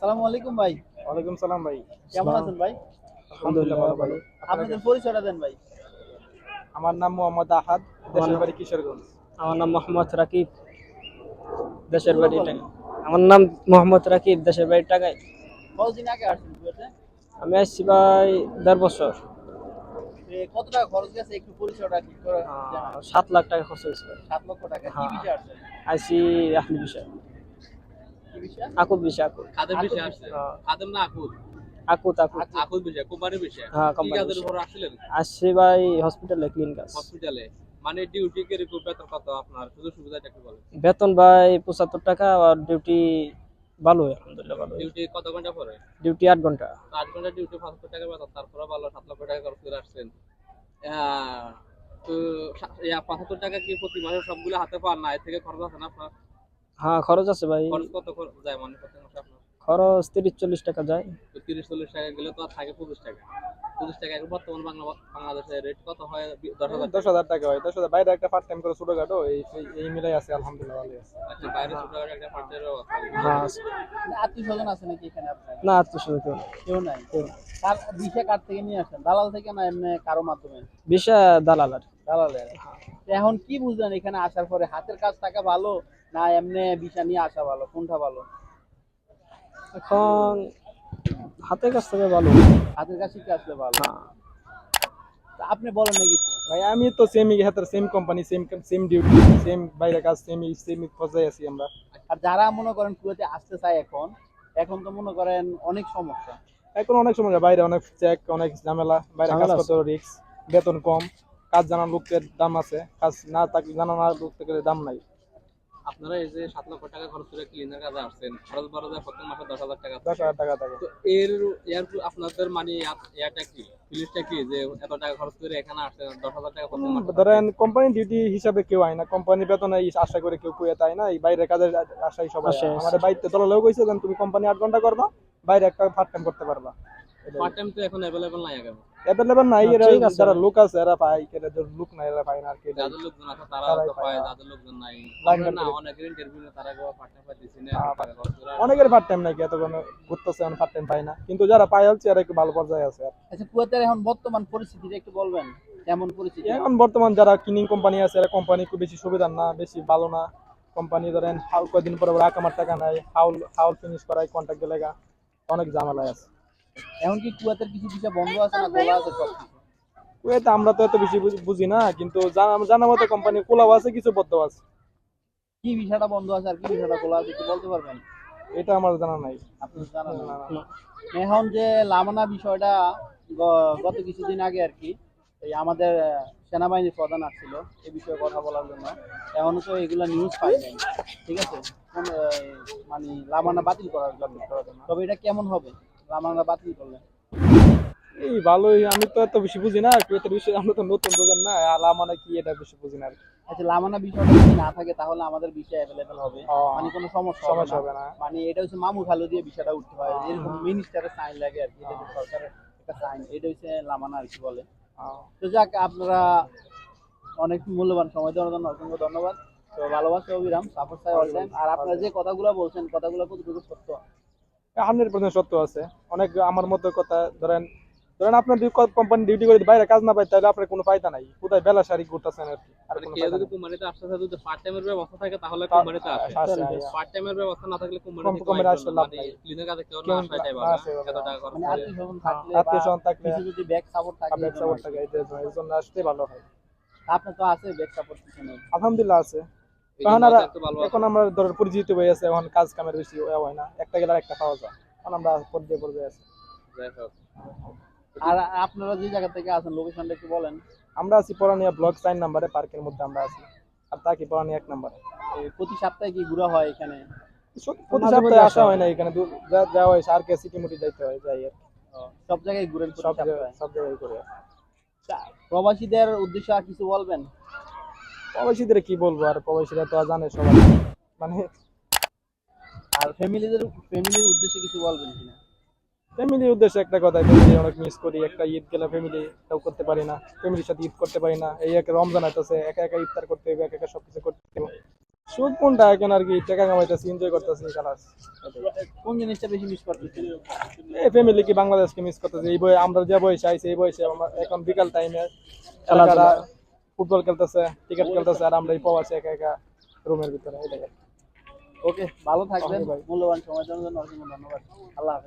আসসালামু আলাইকুম ভাই। ওয়ালাইকুম সালাম ভাই। কেমন আছেন ভাই? আলহামদুলিল্লাহ ভালো ভাই আপনাদের পরিচয়টা দেন ভাই। আমার নাম মোহাম্মদ আহাদ দেশের বাড়ি কিশোরগঞ্জ। আমার নাম মোহাম্মদ রাকিব দেশের বাড়ি টাঙ্গাই আমার নাম মোহাম্মদ রাকিব দেশের বাড়ি টাঙ্গাই কতদিন আগে আসছেন আমি আসছি ভাই দেড় বছর। কত টাকা খরচ গেছে? একটু পরিচয়টা ঠিক করে লাখ টাকা খরচ হয়েছে। ভাই। সাত লক্ষ টাকা। কি হ্যাঁ। বিষয় আসছে? আইসি আপনি বিষয়। আকুত বিষয় আকুত খাদের বিষয়। আসছে। খাদেম না আকুত আকুত আকুত আকুত বিষয় কোম্পানির বিষয়? হ্যাঁ, কোম্পানির উপর আসছিলেন? আসছি ভাই হসপিটালে ক্লিন কাজ। হসপিটালে মানে ডিউটি কে রিপোর্ট বেতন কত আপনার? সুযোগ সুবিধাটা একটু বলেন। বেতন ভাই পঁচাত্তর টাকা আর ডিউটি ভালো আলহামদুলিল্লাহ ভালো। ডিউটি কত ঘণ্টা পরে? ডিউটি আট ঘণ্টা। আট ঘণ্টা ডিউটি পাঁচশো টাকা বেতন তারপরে ভালো সাত লক্ষ টাকা খরচ করে আসছেন। আহ, তো সা- ইয়া, পাঁচাত্তর টাকা কি প্রতি মাসে সবগুলো হাতে পান না? এর থেকে খরচ আছে না আপনার? হ্যাঁ খরচ আছে ভাই। খরচ কত খরচ যায় মানে আপনার? খরচ তিরিশ চল্লিশ টাকা যায়। তিরিশ চল্লিশ টাকা গেলে তো আর থাকে পঁচিশ টাকা। পঁচিশ টাকা এখন বর্তমান বাংলা বাংলাদেশের রেট কত হয়? দশ হাজার দশ হাজার টাকা হয় দশ হাজার। বাইরে একটা পার্ট টাইম করে ছোটখাটো এই এই- মিলাই আছে আলহামদুলিল্লাহ ভালো আছে। আচ্ছা বাইরে ছোট একটা ফার্টের হ্যাঁ আত্মীয় স্বজন আছে নাকি এখানে আপনার? না আত্মীয় স্বজন কেউ কেউ নাই? কেউ না। কার বিষয় কার থেকে নিয়ে আসেন? দালাল থেকে না এমনি কারও মাধ্যমে? বিষয় দালাল আর। দালালের এখন কি বুঝলেন? এখানে আসার পরে হাতের কাজ থাকা ভালো না এমনি বিষয় নিয়ে আসা ভালো কোনটা ভালো? এখন হাতের কাছ থেকে ভালো। হাতের কাজ শিখে আসলে ভালো? আপনি বলেন না কিছু ভাই আমি তো সেম হাতের same company same same duty same বাইরে কাজ সেম সেম পর্যায়ে আছি আমরা। আর যারা মনে করেন কুয়েতে আসতে চায় এখন এখন তো মনে করেন অনেক সমস্যা। এখন অনেক সমস্যা বাইরে অনেক চেক অনেক ঝামেলা বাইরে কাজ করতে রিক্স বেতন কম কাজ জানার লোকের দাম আছে কাজ না থাকলে জানা না লোক থাকলে দাম নাই। আপনারা এই যে সাত লক্ষ টাকা খরচ করে ক্লিনার কাজে আসছেন খরচ বড় যায় প্রত্যেক মাসে দশ হাজার টাকা দশ হাজার টাকা থাকে। তো এর এর আপনাদের মানে ইয়াটা কি? ফিলিংসটা কি? যে এত টাকা খরচ করে এখানে আসছেন দশ হাজার টাকা প্রত্যেক মাসে ধরেন কোম্পানি ডিউটি হিসাবে কেউ আয় না কোম্পানি বেতন এই আশা করে কেউ কুয়ে তাই না এই বাইরে কাজের আশাই সবাই। আমাদের বাড়িতে দলালেও কইছে যে তুমি কোম্পানি আট ঘণ্টা করবা বাইরে একটা পার্ট টাইম করতে পারবা। পার্ট টাইম তো এখন অ্যাভেলেবল নাই এখন অ্যাভেলেবল নাই এরা যারা লোক আছে এরা পায়। এরা যাদের লোক নাই এরা পায় না আর কি। যাদের লোকজন আছে তারা তো পায়, পায়। যাদের লোকজন নাই। না অনেকের ইন্টারভিউ তারা কেউ পার্ট টাইম পাইতেছি না। টাকা খরচ করে অনেকের পার্ট টাইম নাকি এত ঘুরতেছে পার্ট টাইম পায় না। কিন্তু যারা পায় হচ্ছে এরা একটু ভালো পর্যায়ে আছে আচ্ছা কুয়েতের এখন বর্তমান পরিস্থিতিটা একটু বলবেন কেমন পরিস্থিতি? এখন বর্তমান যারা কিনিং কোম্পানি আছে এরা কোম্পানি খুব বেশি সুবিধা না বেশি ভালো না। কোম্পানি ধরেন হাউল কদিন পরে ওরা কামার টাকা নাই হাউল হাউল ফিনিশ করাই কন্ট্যাক্ট গেলে অনেক ঝামেলায় আছে। এখন কি কুয়েতের কিছু বিষয় বন্ধ আছে না খোলা আছে সব কিছু? কুয়েতে আমরা তো এত বেশি বুঝি- না কিন্তু জানা জানা মতো কোম্পানি খোলাও আছে কিছু বদ্ধ আছে। কি বিষয়টা বন্ধ আছে আর কি বিষয়টা খোলা আছে একটু বলতে পারবেন? এটা আমার জানা নাই। আপনি জানেন না। এখন যে লামানা বিষয়টা গত কিছুদিন আগে আর কি এই আমাদের সেনাবাহিনীর প্রধান আসছিল এই বিষয়ে কথা বলার জন্য। এখনও তো এগুলো নিউজ পাই নাই ঠিক আছে? মানে লামানা বাতিল করার জন্য। তবে এটা কেমন হবে? লামানা বাতিল এই ভালোই আমি তো এত বেশি বুঝি না কুয়েতের বিষয়ে আমরা তো নতুন বোঝেন না আলা মানে কি এটা বেশি বুঝি না আচ্ছা লামানা বিষয়টা যদি না থাকে তাহলে আমাদের বিষয় অ্যাভেলেবেল হবে। মানে কোনো সমস্যা সমস্যা হবে না। মানে এটা হচ্ছে মামু খালু দিয়ে বিষয়টা উঠতে হয়। এরকম মিনিস্টারের সাইন লাগে আর কি এটা সরকারের একটা সাইন এটা হচ্ছে লামানা আর কি বলে। তো যাক আপনারা অনেক মূল্যবান সময় দেওয়ার জন্য অসংখ্য ধন্যবাদ। তো ভালোবাসা অবিরাম সাপোর্ট চাই অল টাইম আর আপনারা যে কথাগুলো বলছেন কথাগুলো কতটুকু সত্য? হান্ড্রেড পার্সেন্ট সত্য আছে। অনেক আমার মতো কথা ধরেন ধরেন আপনার কোম্পানি ডিউটি করে বাইরে কাজ না পাই তাহলে আপনার কোনো ফায়দা নাই। কোথায় বেলা সারি ঘুরতেছেন আর কি? আর মানে কোনো কেউ ফায়দা যদি কোম্পানিতে আসতে যদি পার্ট টাইমের ব্যবস্থা থাকে তাহলে তা- কোম্পানিতে আসে। আসে, আসে। পার্ট টাইমের ব্যবস্থা না থাকলে কোম্পানি কম- কোম্পানিতে আসলে লাভ নাই। ক্লিনার কাজে কেউ না কেউ আসাটাই না এত টাকা খরচ মানে করে। আত্মীয় স্বজন থাকলে আত্মীয় স্বজন থাকলে কিছু যদি ব্যাক সাপোর্ট থাকে আপনার সাপোর্ট থাকে এর জন্য আসতে ভালো হয়। আপনার তো আছে ব্যাক সাপোর্ট কিছু আলহামদুলিল্লাহ আছে। জন্য আর এখন আমরা পরিচিত হয়ে আছে এখন কাজ কামের বেশি হয় না। একটা গেলে আর একটা পাওয়া যায়। এখন আমরা পর্যায়ে পর্যায়ে আছি। আর আপনারা যে জায়গা থেকে আছেন লোকেশনটা একটু বলেন। আমরা আছি পরানিয়া ব্লক সাইন নাম্বারে পার্কের মধ্যে আমরা আছি। আর তাকে পরানিয়া এক নাম্বারে? প্রতি সপ্তাহে কি ঘোরা হয় এখানে? প্রতি সপ্তাহে আসা হয় না এখানে। দূর যা- যাওয়া হয় আর কে সিটি মুটি যাইতে হয় যাই আর সব জায়গায় ঘুরেন সব জায়গায় সব জায়গায় তা প্রবাসীদের উদ্দেশ্যে আর কিছু বলবেন? প্রবাসীদের কি বলব? আর প্রবাসীরা তো আর জানে সবাই। মানে আর ফ্যামিলিদের ফ্যামিলির উদ্দেশ্যে কিছু বলবেন কিনা? ফ্যামিলির উদ্দেশ্যে একটা কথা ফ্যামিলি অনেক মিস করি। একটা ঈদ গেলে ফ্যামিলি তাও করতে পারি না। ফ্যামিলির সাথে ঈদ করতে পারি না। এই এক রমজান আছে একা একা ইফতার করতে হবে একা একা সবকিছু করতে হবে সুখ কোনটা? এখন আর কি টাকা কামাইতেছি এনজয় করতেছি খালাস। কোন জিনিসটা বেশি মিস করতেছি এই ফ্যামিলি কি বাংলাদেশকে মিস করতেছে? এই বয়ে আমরা যে বয়সে আইছি এই বয়সে আমরা এখন বিকাল টাইমে এলাকারা ফুটবল খেলতেছে ক্রিকেট খেলতেছে আর আমরা এই প্রবাসে একা একা রুমের ভিতরে এটাই ওকে ভালো থাকবেন Okay, bye. মূল্যবান সময় দেওয়ার জন্য অসংখ্য ধন্যবাদ আল্লাহ হাফেজ